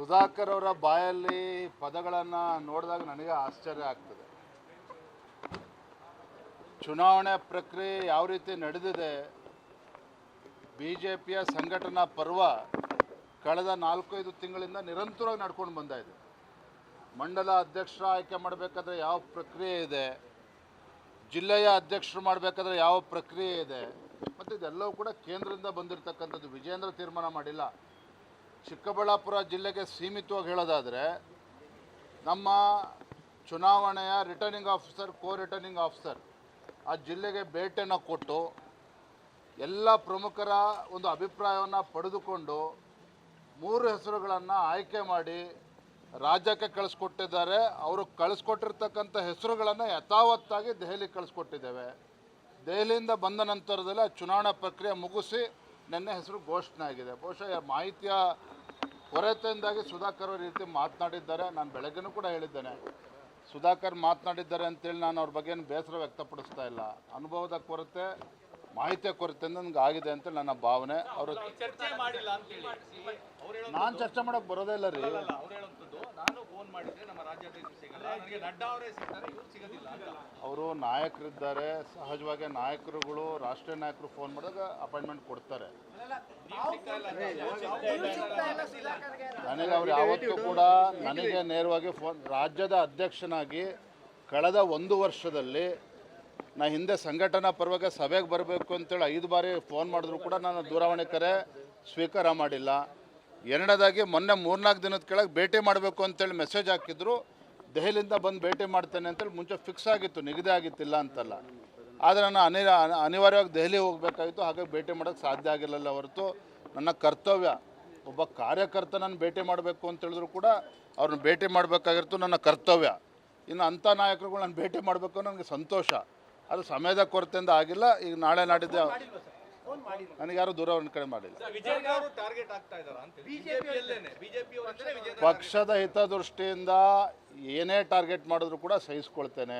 ಸುಧಾಕರ್ ಅವರ ಬಾಯಲ್ಲಿ ಪದಗಳನ್ನು ನೋಡಿದಾಗ ನನಗೆ ಆಶ್ಚರ್ಯ ಆಗ್ತದೆ. ಚುನಾವಣೆ ಪ್ರಕ್ರಿಯೆ ಯಾವ ರೀತಿ ನಡೆದಿದೆ ಬಿ ಜೆ ಪಿಯ ಸಂಘಟನಾ ಪರ್ವ ಕಳೆದ ನಾಲ್ಕೈದು ತಿಂಗಳಿಂದ ನಿರಂತರವಾಗಿ ನಡ್ಕೊಂಡು ಬಂದ ಇದೆ. ಮಂಡಲ ಅಧ್ಯಕ್ಷರ ಆಯ್ಕೆ ಮಾಡಬೇಕಾದ್ರೆ ಯಾವ ಪ್ರಕ್ರಿಯೆ ಇದೆ, ಜಿಲ್ಲೆಯ ಅಧ್ಯಕ್ಷರು ಮಾಡಬೇಕಾದ್ರೆ ಯಾವ ಪ್ರಕ್ರಿಯೆ ಇದೆ, ಮತ್ತು ಇದೆಲ್ಲವೂ ಕೂಡ ಕೇಂದ್ರದಿಂದ ಬಂದಿರತಕ್ಕಂಥದ್ದು ವಿಜೇಂದ್ರ ತೀರ್ಮಾನ ಮಾಡಿಲ್ಲ. ಚಿಕ್ಕಬಳ್ಳಾಪುರ ಜಿಲ್ಲೆಗೆ ಸೀಮಿತವಾಗಿ ಹೇಳೋದಾದರೆ, ನಮ್ಮ ಚುನಾವಣೆಯ returning officer co returning officer ಆ ಜಿಲ್ಲೆಗೆ ಭೇಟಿಯನ್ನು ಕೊಟ್ಟು, ಎಲ್ಲ ಪ್ರಮುಖರ ಒಂದು ಅಭಿಪ್ರಾಯವನ್ನು ಪಡೆದುಕೊಂಡು ಮೂರು ಹೆಸರುಗಳನ್ನು ಆಯ್ಕೆ ಮಾಡಿ ರಾಜ್ಯಕ್ಕೆ ಕಳಿಸ್ಕೊಟ್ಟಿದ್ದಾರೆ. ಅವರು ಕಳಿಸ್ಕೊಟ್ಟಿರ್ತಕ್ಕಂಥ ಹೆಸರುಗಳನ್ನು ಯಥಾವತ್ತಾಗಿ ದೆಹಲಿಗೆ ಕಳಿಸ್ಕೊಟ್ಟಿದ್ದೇವೆ. ದೆಹಲಿಯಿಂದ ಬಂದ ನಂತರದಲ್ಲಿ ಚುನಾವಣಾ ಪ್ರಕ್ರಿಯೆ ಮುಗಿಸಿ ನಿನ್ನೆ ಹೆಸರು ಘೋಷಣೆ ಆಗಿದೆ. ಬಹುಶಃ ಮಾಹಿತಿಯ ಕೊರತೆಯಿಂದಾಗಿ ಸುಧಾಕರ್ ಅವರು ರೀತಿ ಮಾತನಾಡಿದ್ದಾರೆ. ನಾನು ಬೆಳಗ್ಗೆನೂ ಕೂಡ ಹೇಳಿದ್ದೇನೆ. ಸುಧಾಕರ್ ಮಾತನಾಡಿದ್ದಾರೆ ಅಂತೇಳಿ ನಾನು ಅವ್ರ ಬಗ್ಗೆ ಏನು ಬೇಸರ ವ್ಯಕ್ತಪಡಿಸ್ತಾ ಇಲ್ಲ. ಅನುಭವದ ಕೊರತೆ ಮಾಹಿತಿಯ ಕೊರತೆಯಿಂದ ನನಗೆ ಆಗಿದೆ ಅಂತ ನನ್ನ ಭಾವನೆ. ಅವರು ನಾನು ಚರ್ಚೆ ಮಾಡೋಕೆ ಬರೋದೇ ಇಲ್ಲ ರೀ. ನಾನು ಫೋನ್ ಮಾಡಿದ್ರೆ ನಮ್ಮ ರಾಜ್ಯಾಧ್ಯಕ್ಷರು ಸಿಗಲ್ಲ. ನನಗೆ ನಡ್ಡಾ ಅವರೇ ಸಿಗ್ತಾರೆ ಇವ್ರು ಸಿಗೋದಿಲ್ಲ ಅಂತ. ಅವರು ನಾಯಕರಿದ್ದಾರೆ ಸಹಜವಾಗಿ ನಾಯಕರುಗಳು ರಾಷ್ಟ್ರೀಯ ನಾಯಕರು ಫೋನ್ ಮಾಡಿದಾಗ ಅಪಾಯಿಂಟ್ಮೆಂಟ್ ಕೊಡ್ತಾರೆ. ನನಗೆ ಅವ್ರು ಯಾವತ್ತೂ ಕೂಡ ನನಗೆ ನೇರವಾಗಿ ಫೋನ್ ರಾಜ್ಯದ ಅಧ್ಯಕ್ಷನಾಗಿ ಕಳೆದ ಒಂದು ವರ್ಷದಲ್ಲಿ ನಾ ಹಿಂದೆ ಸಂಘಟನಾ ಪರವಾಗಿ ಸಭೆಗೆ ಬರಬೇಕು ಅಂತೇಳಿ ಐದು ಬಾರಿ ಫೋನ್ ಮಾಡಿದ್ರು ಕೂಡ ನಾನು ದೂರವಾಣಿ ಕರೆ ಸ್ವೀಕಾರ ಮಾಡಿಲ್ಲ. ಎರಡನೇದಾಗಿ ಮೊನ್ನೆ ಮೂರ್ನಾಲ್ಕು ದಿನದ ಕೆಳಗೆ ಭೇಟಿ ಮಾಡಬೇಕು ಅಂತೇಳಿ ಮೆಸೇಜ್ ಹಾಕಿದ್ರು. ದೆಹಲಿಯಿಂದ ಬಂದು ಭೇಟಿ ಮಾಡ್ತೇನೆ ಅಂತೇಳಿ ಮುಂಚೆ ಫಿಕ್ಸ್ ಆಗಿತ್ತು, ನಿಗದಿ ಆಗಿತ್ತಿಲ್ಲ ಅಂತಲ್ಲ. ಆದರೆ ನಾನು ಅನಿ ಅನಿವಾರ್ಯವಾಗಿ ದೆಹಲಿ ಹೋಗಬೇಕಾಗಿತ್ತು, ಹಾಗಾಗಿ ಭೇಟಿ ಮಾಡೋಕ್ಕೆ ಸಾಧ್ಯ ಆಗಿರಲಿಲ್ಲ ಹೊರತು ನನ್ನ ಕರ್ತವ್ಯ, ಒಬ್ಬ ಕಾರ್ಯಕರ್ತನನ್ನು ಭೇಟಿ ಮಾಡಬೇಕು ಅಂತ ಹೇಳಿದ್ರು ಕೂಡ ಅವ್ರನ್ನ ಭೇಟಿ ಮಾಡಬೇಕಾಗಿತ್ತು ನನ್ನ ಕರ್ತವ್ಯ. ಇನ್ನು ಅಂಥ ನಾಯಕರುಗಳು ನಾನು ಭೇಟಿ ಮಾಡಬೇಕು ನನಗೆ ಸಂತೋಷ. ಅದು ಸಮಯದ ಕೊರತೆಯಿಂದ ಆಗಿಲ್ಲ. ಈಗ ನಾಳೆ ನಾಡಿದ್ದೆ ನನಗೆ ಯಾರು ದೂರವಾಣಿ ಕಡೆ ಮಾಡಿಲ್ಲ. ಪಕ್ಷದ ಹಿತದೃಷ್ಟಿಯಿಂದ ಏನೇ ಟಾರ್ಗೆಟ್ ಮಾಡಿದ್ರು ಕೂಡ ಸಹಿಸ್ಕೊಳ್ತೇನೆ.